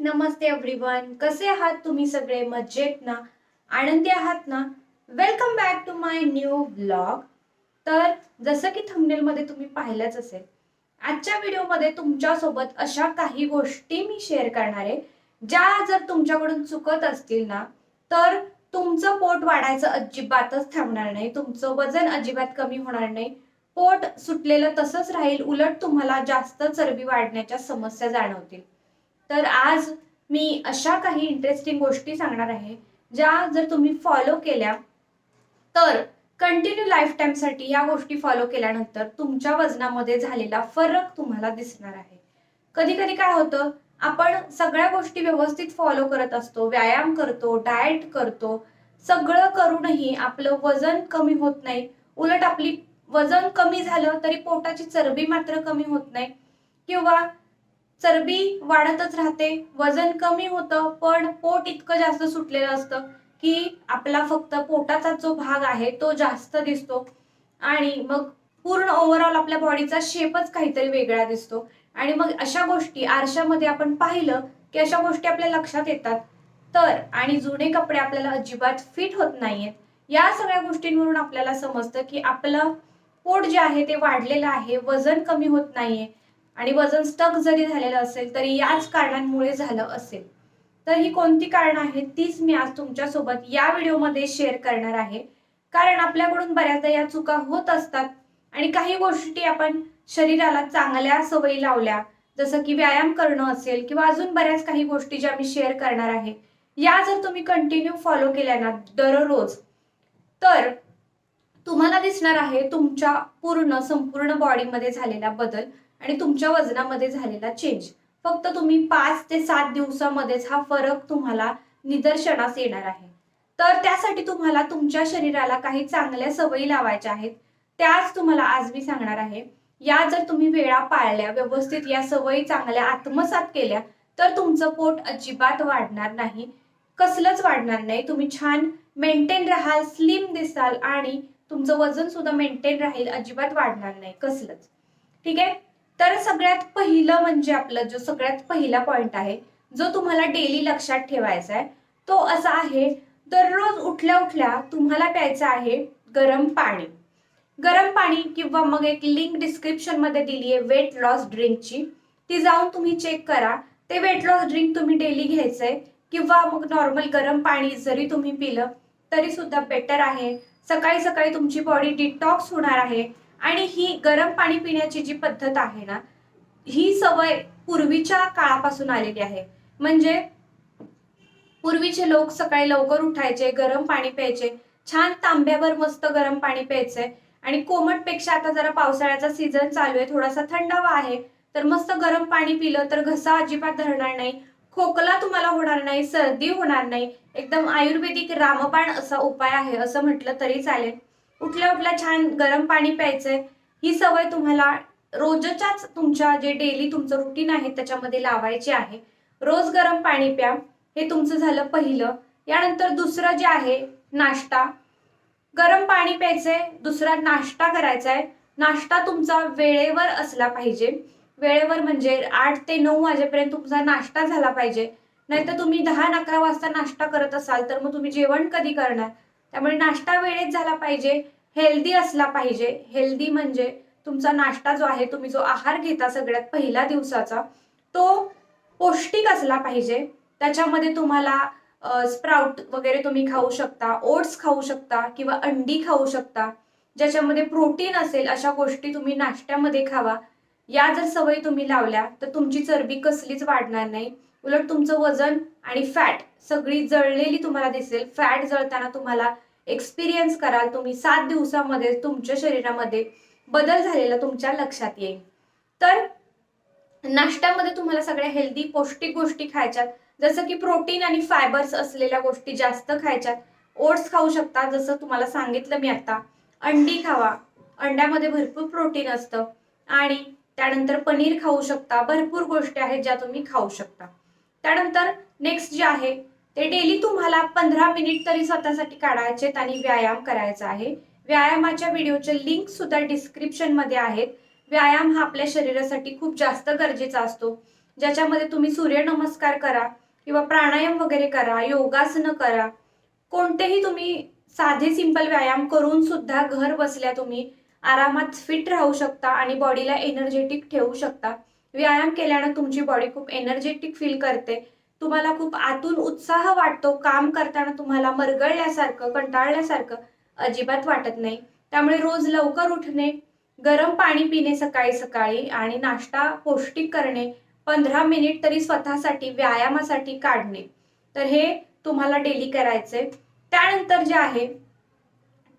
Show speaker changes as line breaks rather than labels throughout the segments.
नमस्ते everyone कसे आहात तुम्ही सगळे? मजेत ना? आनंदी आहात ना? Welcome back to my new blog तर जसं की थंबनेलमध्ये तुम्ही पाहिलंच असेल आजच्या व्हिडिओमध्ये तुमच्यासोबत अशा काही गोष्टी मी शेअर करणार आहे. ज्या जर तुमच्याकडून चुकत असतील ना तर तुमचं पोट वाढायचं अजिबातच थांबणार नाही. तुमचं वजन अजिबात कमी होणार नाही. पोट सुटलेलं तसंच राहील. उलट तुम्हाला जास्त चरबी वाढण्याच्या समस्या जाणवतील. तर आज मी अशा काही इंटरेस्टिंग गोष्टी सांगणार आहे ज्या जर तुम्ही फॉलो केल्या तर कंटिन्यू लाईफ टाईमसाठी या गोष्टी फॉलो केल्यानंतर तुमच्या वजनामध्ये झालेला फरक तुम्हाला दिसणार आहे. कधी कधी काय होतं आपण सगळ्या गोष्टी व्यवस्थित फॉलो करत असतो व्यायाम करतो डाएट करतो सगळं करूनही आपलं वजन कमी होत नाही. उलट आपली वजन कमी झालं तरी पोटाची चरबी मात्र कमी होत नाही. किंवा चरबी वाढतच राहते वजन कमी होतं पण पोट इतकं जास्त सुटलेलं असतं की आपला फक्त पोटाचा जो भाग आहे तो जास्त दिसतो. आणि मग पूर्ण ओव्हरऑल आपल्या बॉडीचा शेपच काहीतरी वेगळा दिसतो. आणि मग अशा गोष्टी आरशामध्ये आपण पाहिलं की अशा गोष्टी आपल्या लक्षात येतात. तर आणि जुने कपडे आपल्याला अजिबात फिट होत नाहीयेत. या सगळ्या गोष्टींवरून आपल्याला समजतं की आपलं पोट जे आहे ते वाढलेलं आहे वजन कमी होत नाहीये. आणि वजन स्टक जरी झालेलं असेल तरी याच कारणांमुळे झालं असेल. तर ही कोणती कारणं आहेत तीच मी आज तुमच्यासोबत या व्हिडिओमध्ये शेअर करणार आहे. कारण आपल्याकडून बऱ्याचदा या चुका होत असतात आणि काही गोष्टी आपण शरीराला चांगल्या सवयी लावल्या जसं की व्यायाम करणं असेल किंवा अजून बऱ्याच काही गोष्टी ज्या मी शेअर करणार आहे या जर तुम्ही कंटिन्यू फॉलो केल्या ना दररोज तर तुम्हाला दिसणार आहे तुमच्या पूर्ण संपूर्ण बॉडीमध्ये झालेला बदल. आणि तुमच्या वजनामध्ये झालेला चेंज फक्त तुम्ही पाच ते सात दिवसामध्येच हा फरक तुम्हाला निदर्शनास येणार आहे. तर त्यासाठी तुम्हाला तुमच्या शरीराला काही चांगल्या सवयी लावायच्या आहेत. त्याच तुम्हाला आज मी सांगणार आहे. या जर तुम्ही वेळा पाळल्या व्यवस्थित या सवयी चांगल्या आत्मसात केल्या तर तुमचं पोट अजिबात वाढणार नाही. कसलंच वाढणार नाही. तुम्ही छान मेंटेन राहाल स्लिम दिसाल आणि तुमचं वजन सुद्धा मेंटेन राहील अजिबात वाढणार नाही. कसलंच. ठीक आहे? तर सगळ्यात पहिलं म्हणजे आपलं जो सगळ्यात पहिला पॉइंट आहे जो तुम्हाला डेली लक्षात ठेवायचा आहे तो असा आहे दररोज उठल्या उठल्या तुम्हाला प्यायचं आहे गरम पाणी. गरम पाणी किंवा मग एक लिंक डिस्क्रिप्शनमध्ये दिली आहे वेट लॉस ड्रिंकची ती जाऊन तुम्ही चेक करा. ते वेट लॉस ड्रिंक तुम्ही डेली घ्यायचं आहे किंवा मग नॉर्मल गरम पाणी जरी तुम्ही पिलं तरी सुद्धा बेटर आहे. सकाळी सकाळी तुमची बॉडी डिटॉक्स होणार आहे. आणि ही गरम पाणी पिण्याची जी पद्धत आहे ना ही सवय पूर्वीच्या काळापासून आलेली आहे. म्हणजे पूर्वीचे लोक सकाळी लवकर उठायचे गरम पाणी प्यायचे छान तांब्यावर मस्त गरम पाणी प्यायचे. आणि कोमटपेक्षा आता जरा पावसाळ्याचा सीझन चालू आहे थोडासा थंडावा आहे तर मस्त गरम पाणी पिलं तर घसा अजिबात धरणार नाही खोकला तुम्हाला होणार नाही सर्दी होणार नाही. एकदम आयुर्वेदिक रामबाण असा उपाय आहे असं म्हटलं तरी चालेल. उठल्या उठल्या छान गरम पाणी प्यायचंय. ही सवय तुम्हाला रोजच्याच तुमच्या जे डेली तुमचं रुटीन आहे त्याच्यामध्ये लावायची आहे. रोज गरम पाणी प्या. हे तुमचं झालं पहिलं. यानंतर दुसरं जे आहे नाश्ता. गरम पाणी प्यायचंय दुसरा नाश्ता करायचा आहे नाश्ता तुमचा वेळेवर असला पाहिजे. वेळेवर म्हणजे आठ ते नऊ वाजेपर्यंत तुमचा नाश्ता झाला पाहिजे. नाहीतर तुम्ही दहा अकरा वाजता नाश्ता करत असाल तर मग तुम्ही जेवण कधी करणार? त्यामुळे नाश्ता वेळेत झाला पाहिजे हेल्दी असला पाहिजे. हेल्दी म्हणजे तुमचा नाश्ता जो आहे तुम्ही जो आहार घेता सगळ्यात पहिल्या दिवसाचा तो पौष्टिक असला पाहिजे. त्याच्यामध्ये तुम्हाला स्प्राउट वगैरे तुम्ही खाऊ शकता ओट्स खाऊ शकता किंवा अंडी खाऊ शकता. ज्याच्यामध्ये प्रोटीन असेल अशा गोष्टी तुम्ही नाश्त्यामध्ये खावा. या जर सवयी तुम्ही लावल्या तर तुमची चरबी कसलीच वाढणार नाही. उलट तुमचं वजन आणि फॅट सगळी जळलेली तुम्हाला दिसेल. फॅट जळताना तुम्हाला एक्सपिरियन्स कराल. तुम्ही सात दिवसामध्ये तुमच्या शरीरामध्ये बदल झालेला तुमच्या लक्षात येईल. तर नाश्त्यामध्ये तुम्हाला सगळ्या हेल्दी पौष्टिक गोष्टी खायच्यात. जसं की प्रोटीन आणि फायबर्स असलेल्या गोष्टी जास्त खायच्यात. ओट्स खाऊ शकता जसं तुम्हाला सांगितलं मी आता. अंडी खावा. अंड्यामध्ये भरपूर प्रोटीन असतं. आणि त्यानंतर पनीर खाऊ शकता. भरपूर गोष्टी आहेत ज्या तुम्ही खाऊ शकता. त्यानंतर नेक्स्ट जे आहे ते डेली तुम्हाला पंधरा मिनिट तरी स्वतःसाठी काढायचे आणि व्यायाम करायचा आहे. व्यायामाच्या व्हिडिओचे लिंक सुद्धा डिस्क्रिप्शनमध्ये आहेत. व्यायाम हा आपल्या शरीरासाठी खूप जास्त गरजेचा असतो. ज्याच्यामध्ये तुम्ही सूर्यनमस्कार करा किंवा प्राणायाम वगैरे करा योगासनं करा. कोणतेही तुम्ही साधे सिंपल व्यायाम करून सुद्धा घर बसल्या तुम्ही आरामात फिट राहू शकता आणि बॉडीला एनर्जेटिक ठेवू शकता. व्यायाम केल्यानं तुमची बॉडी खूप एनर्जेटिक फील करते. तुम्हाला खूप आतून उत्साह वाटतो. काम करताना तुम्हाला मरगळल्यासारखं कंटाळल्यासारखं अजिबात वाटत नाही. त्यामुळे रोज लवकर उठणे गरम पाणी पिणे सकाळी सकाळी आणि नाश्ता पौष्टिक करणे पंधरा मिनिट तरी स्वतःसाठी व्यायामासाठी काढणे. तर हे तुम्हाला डेली करायचंय त्यानंतर जे आहे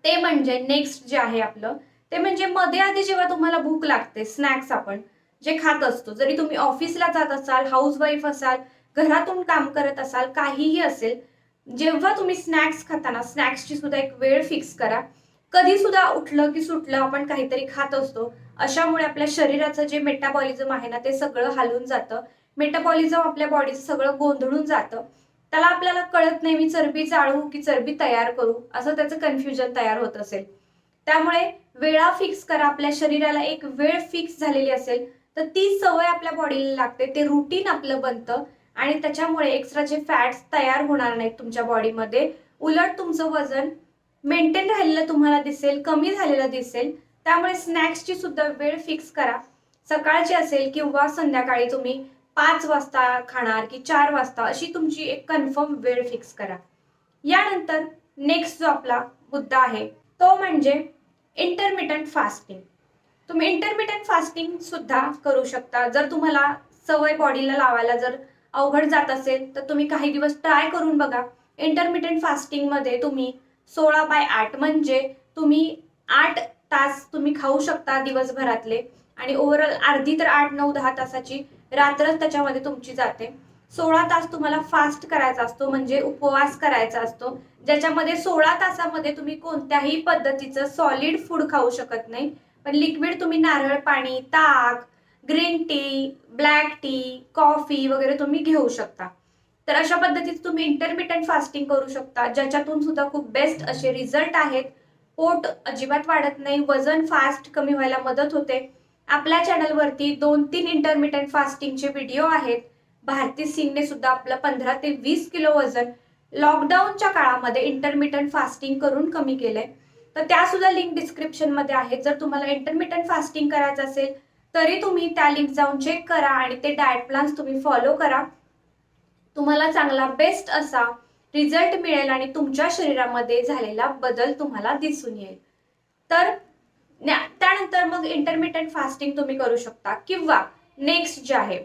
ते म्हणजे नेक्स्ट जे आहे आपलं ते म्हणजे मध्ये आधी जेव्हा तुम्हाला भूक लागते स्नॅक्स आपण जे खात असतो. जरी तुम्ही ऑफिसला जात असाल हाऊसवाईफ असाल घरातून काम करत असाल काहीही असेल जेव्हा तुम्ही स्नॅक्स खाताना स्नॅक्सची सुद्धा एक वेळ फिक्स करा. कधी सुद्धा उठलं की सुटलं आपण काहीतरी खात असतो. अशामुळे आपल्या शरीराचं जे मेटाबॉलिझम आहे ना ते सगळं हालून जातं. मेटाबॉलिझम आपल्या बॉडीचं सगळं गोंधळून जातं. त्याला आपल्याला कळत नाही मी चरबी जाळू की चरबी तयार करू असं त्याचं कन्फ्युजन तयार होत असेल. त्यामुळे वेळा फिक्स करा. आपल्या शरीराला एक वेळ फिक्स झालेली असेल तर ती सवय आपल्या बॉडीला लागते. ते रुटीन आपलं बनतं. आणि त्याच्यामुळे एक्स्ट्राचे फॅट्स तयार होणार नाहीत तुमच्या बॉडीमध्ये उलट तुमचं वजन मेंटेन राहिलेलं तुम्हाला दिसेल कमी झालेलं दिसेल. त्यामुळे स्नॅक्सची सुद्धा वेळ फिक्स करा. सकाळची असेल किंवा संध्याकाळी तुम्ही पाच वाजता खाणार की चार वाजता अशी तुमची एक कन्फर्म वेळ फिक्स करा. यानंतर नेक्स्ट जो आपला मुद्दा आहे तो म्हणजे इंटरमिटंट फास्टिंग तुम्ही इंटरमिटंट फास्टिंग सुद्धा करू शकता. जर तुम्हाला सवय बॉडीला लावायला जर अवघड जात असेल तर तुम्ही काही दिवस ट्राय करून बघा. इंटरमिटंट फास्टिंगमध्ये तुम्ही सोळा बाय आठ म्हणजे तुम्ही आठ तास तुम्ही खाऊ शकता दिवसभरातले. आणि ओव्हरऑल अर्धी तर आठ नऊ दहा तासाची रात्रच त्याच्यामध्ये तुमची जाते. सोळा तास तुम्हाला फास्ट करायचा असतो म्हणजे उपवास करायचा असतो. ज्याच्यामध्ये सोळा तासामध्ये तुम्ही कोणत्याही पद्धतीचं सॉलिड फूड खाऊ शकत नाही. पण लिक्विड तुम्ही नारळ पाणी ताक green tea black tea coffee वगैरे तुम्ही घेऊ शकता. तर अशा पद्धतीत तुम्ही इंटरमिटंट फास्टिंग करू शकता ज्याच्यातून सुद्धा खूप बेस्ट असे रिझल्ट आहेत. पोट अजिबात वाढत नाही वजन फास्ट कमी व्हायला मदत होते. आपल्या चॅनलवरती दोन तीन इंटरमिटंट फास्टिंगचे व्हिडिओ आहेत. भारती सिंगने सुद्धा आपलं पंधरा ते वीस किलो वजन लॉकडाऊनच्या काळामध्ये इंटरमिटंट फास्टिंग करून कमी केलंय. तर त्या सुद्धा लिंक डिस्क्रिप्शनमध्ये आहेत. जर तुम्हाला इंटरमिटंट फास्टिंग करायचं असेल तरी तुम्ही त्या लिंक जाऊन चेक करा आणि ते डाएट प्लॅन्स तुम्ही फॉलो करा. तुम्हाला चांगला बेस्ट असा रिझल्ट मिळेल आणि तुमच्या शरीरामध्ये झालेला बदल तुम्हाला दिसून येईल. तर न्या- त्यानंतर मग इंटरमिटंट फास्टिंग तुम्ही करू शकता. किंवा नेक्स्ट जे आहे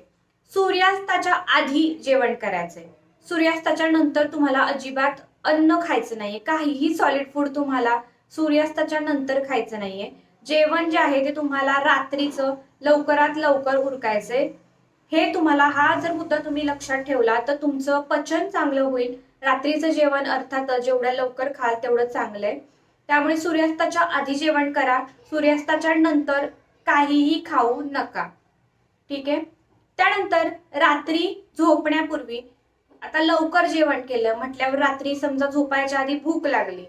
सूर्यास्ताच्या आधी जेवण करायचंय. सूर्यास्ताच्या नंतर तुम्हाला अजिबात अन्न खायचं नाहीये. काहीही सॉलिड फूड तुम्हाला सूर्यास्ताच्या नंतर खायचं नाहीये. जेवण जे आहे ते तुम्हाला रात्रीचं लवकरात लवकर उरकायचंय. हे तुम्हाला हा जर मुद्दा तुम्ही लक्षात ठेवला तर तुमचं पचन चांगलं होईल. रात्रीचं जेवण अर्थात जेवढ्या लवकर खाल तेवढं चांगलं आहे त्यामुळे सूर्यास्ताच्या आधी जेवण करा. सूर्यास्ताच्या नंतर काहीही खाऊ नका. ठीक आहे? त्यानंतर रात्री झोपण्यापूर्वी आता लवकर जेवण केलं म्हटल्यावर रात्री समजा झोपायच्या आधी भूक लागली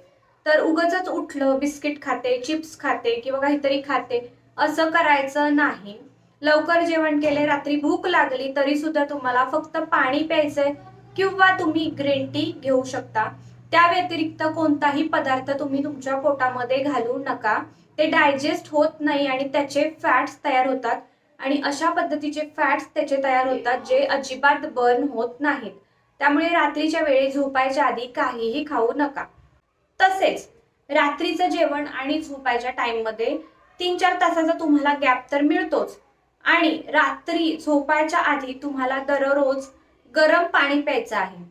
तर उगच उठलं बिस्किट खाते चिप्स खाते किंवा काहीतरी खाते असं करायचं नाही. लवकर जेवण केले रात्री भूक लागली तरी सुद्धा तुम्हाला फक्त पाणी प्यायचंय किंवा तुम्ही ग्रीन टी घेऊ शकता. त्या व्यतिरिक्त कोणताही पदार्थ तुम्ही तुमच्या पोटामध्ये घालू नका. ते डायजेस्ट होत नाही आणि त्याचे फॅट्स तयार होतात. आणि अशा पद्धतीचे फॅट्स त्याचे तयार होतात जे अजिबात बर्न होत नाहीत. त्यामुळे रात्रीच्या वेळी झोपायच्या आधी काहीही खाऊ नका. तसेच रात्रीचं जेवण आणि झोपायच्या टाइममध्ये तीन चार तासाचा तुम्हाला गॅप तर मिळतोच. आणि रात्री झोपायच्या आधी तुम्हाला दररोज गरम पाणी प्यायचं आहे.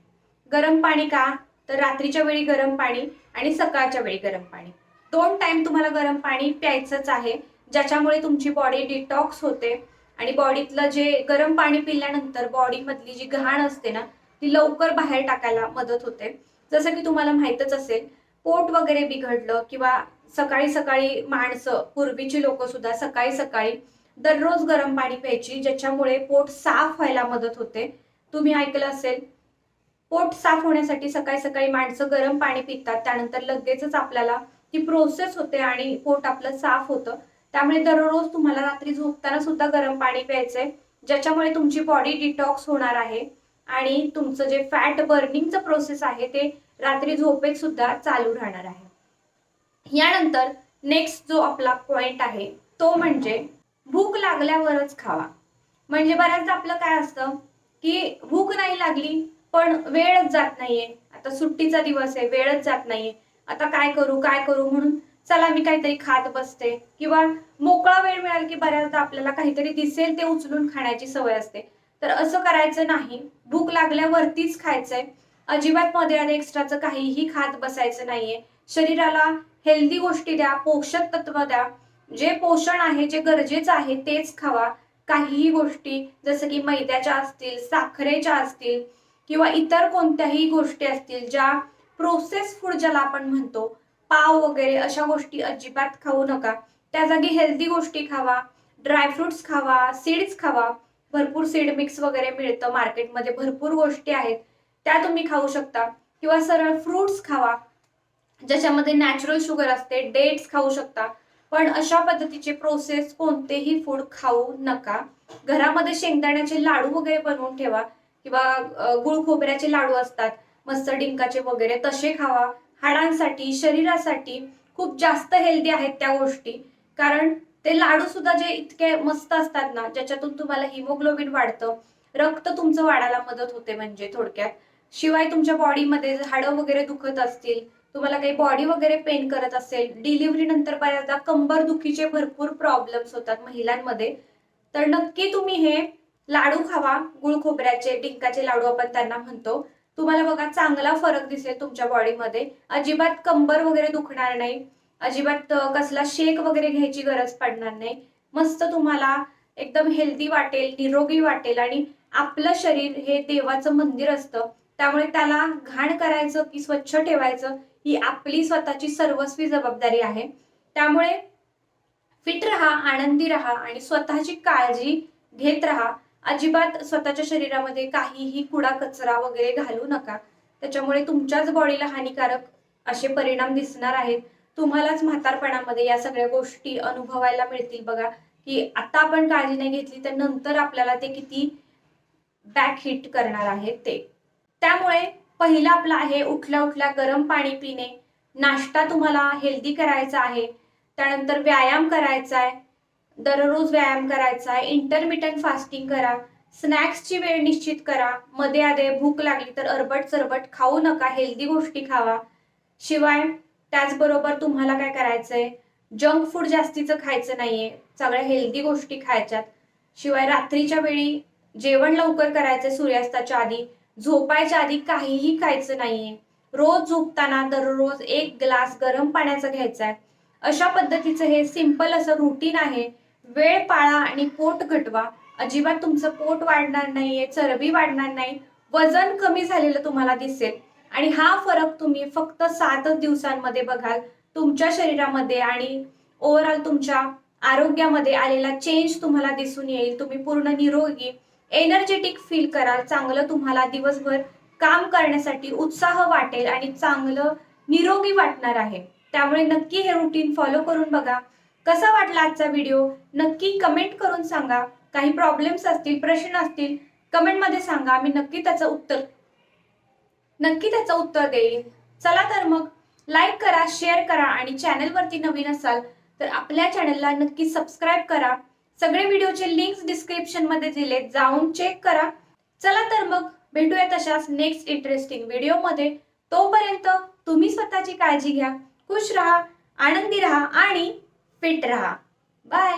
गरम पाणी का? तर रात्रीच्या वेळी गरम पाणी आणि सकाळच्या वेळी गरम पाणी. दोन टाइम तुम्हाला गरम पाणी प्यायचंच आहे ज्याच्यामुळे तुमची बॉडी डिटॉक्स होते. आणि बॉडीतलं जे गरम पाणी पिल्यानंतर बॉडीमधली जी घाण असते ना ती लवकर बाहेर टाकायला मदत होते. जसं की तुम्हाला माहीतच असेल पोट वगैरे बिघडलं किंवा सकाळी सकाळी माणसं पूर्वीची लोक सुद्धा सकाळी सकाळी दररोज गरम पाणी प्यायची ज्याच्यामुळे पोट साफ व्हायला मदत होते. तुम्ही ऐकलं असेल. पोट साफ होण्यासाठी सकाळी सकाळी माणसं गरम पाणी पितात. त्यानंतर लगेचच आपल्याला ती प्रोसेस होते आणि पोट आपलं साफ होतं. त्यामुळे दररोज तुम्हाला रात्री झोपताना सुद्धा गरम पाणी प्यायचंय ज्याच्यामुळे तुमची बॉडी डिटॉक्स होणार आहे. आणि तुमचं जे फॅट बर्निंगचं प्रोसेस आहे ते रात्री झोपेत सुद्धा चालू राहणार आहे. यानंतर नेक्स्ट जो आपला पॉइंट आहे तो म्हणजे भूक लागल्यावरच खावा. म्हणजे बऱ्याचदा आपलं काय असतं की भूक नाही लागली पण वेळच जात नाहीये. आता सुट्टीचा दिवस आहे वेळच जात नाहीये. आता काय करू काय करू म्हणून चला मी काहीतरी खात बसते. किंवा मोकळा वेळ मिळाला की बऱ्याचदा आपल्याला काहीतरी दिसेल ते उचलून खाण्याची सवय असते. तर असं करायचं नाही. भूक लागल्यावरतीच खायचंय. अजिबात मध्ये आणि एक्स्ट्राचं काहीही खात बसायचं नाहीये. शरीराला हेल्दी गोष्टी द्या पोषक तत्व द्या. जे पोषण आहे जे गरजेचं आहे तेच खावा. काहीही गोष्टी जसं की मैद्याच्या असतील साखरेच्या असतील किंवा इतर कोणत्याही गोष्टी असतील ज्या प्रोसेस फूड ज्याला आपण म्हणतो पाव वगैरे अशा गोष्टी अजिबात खाऊ नका. त्या जागी हेल्दी गोष्टी खावा. ड्रायफ्रुट्स खावा सीड्स खावा. भरपूर सीड मिक्स वगैरे मिळतं. मार्केटमध्ये भरपूर गोष्टी आहेत. त्या तुम्ही खाऊ शकता. किंवा सरळ फ्रुट्स खावा ज्याच्यामध्ये नॅचरल शुगर असते डेट्स खाऊ शकता. पण अशा पद्धतीचे प्रोसेस कोणतेही फूड खाऊ नका. घरामध्ये शेंगदाण्याचे लाडू वगैरे बनवून ठेवा किंवा गुळ खोबऱ्याचे लाडू असतात मस्त डिंकाचे वगैरे तसे खावा. हाडांसाठी शरीरासाठी खूप जास्त हेल्दी आहेत त्या गोष्टी. कारण ते लाडू सुद्धा जे इतके मस्त असतात ना ज्याच्यातून तुम्हाला हिमोग्लोबिन वाढतं रक्त तुमचं वाढायला मदत होते म्हणजे थोडक्यात. शिवाय तुमच्या बॉडीमध्ये हाडं वगैरे दुखत असतील तुम्हाला काही बॉडी वगैरे पेन करत असेल डिलिव्हरी नंतर बऱ्याचदा कंबर दुखीचे भरपूर प्रॉब्लेम्स होतात महिलांमध्ये. तर नक्की तुम्ही हे लाडू खावा गुळ खोबऱ्याचे डिंकाचे लाडू आपण त्यांना म्हणतो. तुम्हाला बघा चांगला फरक दिसेल तुमच्या बॉडीमध्ये. अजिबात कंबर वगैरे दुखणार नाही. अजिबात कसला शेक वगैरे घ्यायची गरज पडणार नाही. मस्त तुम्हाला एकदम हेल्दी वाटेल निरोगी वाटेल आणि आपलं शरीर हे देवाचं मंदिर असतं. त्यामुळे त्याला घाण करायचं की स्वच्छ ठेवायचं ही आपली स्वतःची सर्वस्वी जबाबदारी आहे. त्यामुळे फिट राहा आनंदी राहा आणि स्वतःची काळजी घेत राहा. अजिबात स्वतःच्या शरीरामध्ये काहीही कुडा कचरा वगैरे घालू नका. त्याच्यामुळे तुमच्याच बॉडीला हानिकारक असे परिणाम दिसणार आहेत. तुम्हालाच म्हातारपणामध्ये या सगळ्या गोष्टी अनुभवायला मिळतील बघा. की आता आपण काळजी नाही घेतली तर नंतर आपल्याला ते किती बॅक हिट करणार आहे ते. त्यामुळे पहिलं आपलं आहे उठल्या उठल्या गरम पाणी पिणे. नाश्ता तुम्हाला हेल्दी करायचा आहे. त्यानंतर व्यायाम करायचा आहे. दररोज व्यायाम करायचा आहे. इंटरमिटंट फास्टिंग करा. स्नॅक्सची वेळ निश्चित करा. मध्ये आधे भूक लागली तर अरबट चरबट खाऊ नका. हेल्दी गोष्टी खावा. शिवाय त्याचबरोबर तुम्हाला काय करायचंय? जंक फूड जास्तीचं खायचं नाहीये. सगळ्या हेल्दी गोष्टी खायच्यात. शिवाय रात्रीच्या वेळी जेवण लवकर करायचंय सूर्यास्ताच्या आधी. झोपायच्या आधी काहीही खायचं नाहीये. रोज झोपताना दररोज एक ग्लास गरम पाण्याचा घ्यायचा आहे अशा पद्धतीचं हे सिंपल असं रुटीन आहे. वेळ पाळा आणि पोट घटवा. अजिबात तुमचं पोट वाढणार नाहीये चरबी वाढणार नाही. वजन कमी झालेलं तुम्हाला दिसेल. आणि हा फरक तुम्ही फक्त सातच दिवसांमध्ये बघाल. तुमच्या शरीरामध्ये आणि ओव्हरऑल तुमच्या आरोग्यामध्ये आलेला चेंज तुम्हाला दिसून येईल. तुम्ही पूर्ण निरोगी एनर्जेटिक फील कराल चांगलं तुम्हाला दिवसभर काम करण्यासाठी उत्साह वाटेल आणि चांगलं निरोगी वाटणार आहे. त्यामुळे नक्की हे रुटीन फॉलो करून बघा. कसा वाटला आजचा व्हिडिओ नक्की कमेंट करून सांगा. काही प्रॉब्लेम्स असतील प्रश्न असतील कमेंटमध्ये सांगा. मी नक्की त्याचं उत्तर नक्की त्याचं उत्तर देईल. चला तर मग लाईक करा शेअर करा आणि चॅनलवरती नवीन असाल तर आपल्या चॅनलला नक्की सबस्क्राईब करा. सगळे व्हिडिओचे लिंक्स डिस्क्रिप्शनमध्ये दिले जाऊन चेक करा. चला तर मग भेटूया तशाच नेक्स्ट इंटरेस्टिंग व्हिडिओमध्ये तोपर्यंत तुम्ही स्वतःची काळजी घ्या. खुश राहा आनंदी राहा आणि फिट राहा. बाय